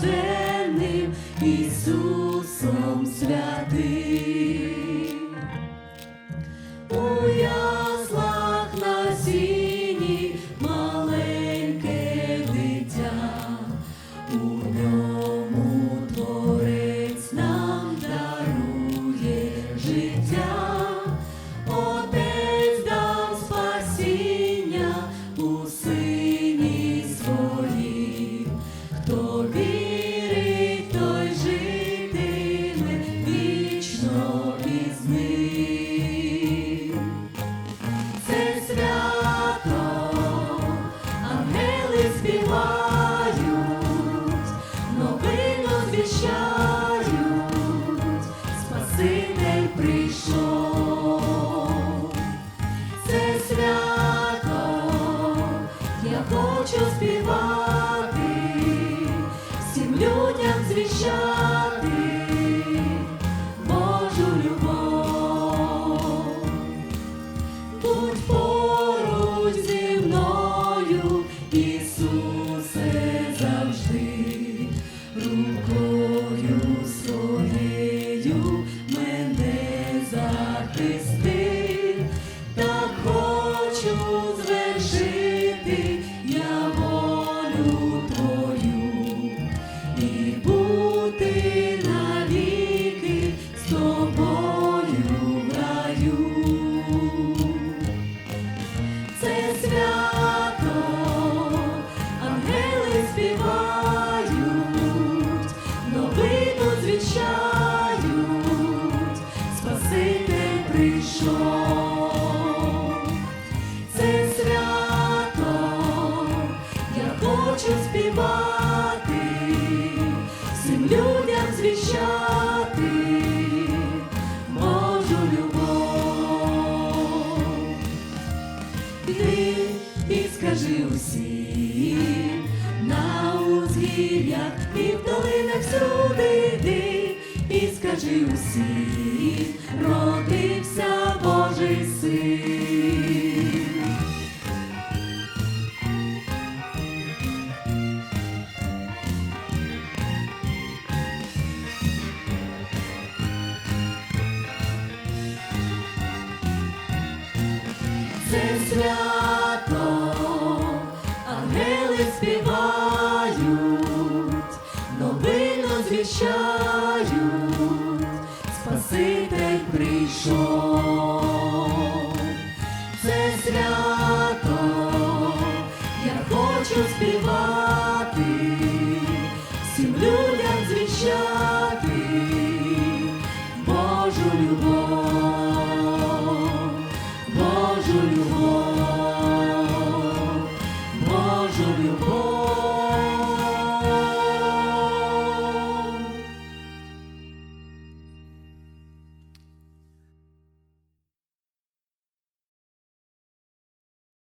Deus. величають, прийшов, це свято, я хочу співати, всім людям звіщати Божу любов, будь поруч. Людям звіщати можу любов. Іди і скажи усім на узгір'ях і в долинах всюди йди, і скажи усім, родився Це свято, ангели співають, новину звіщають, Спаситель прийшов. Це свято, я хочу співати,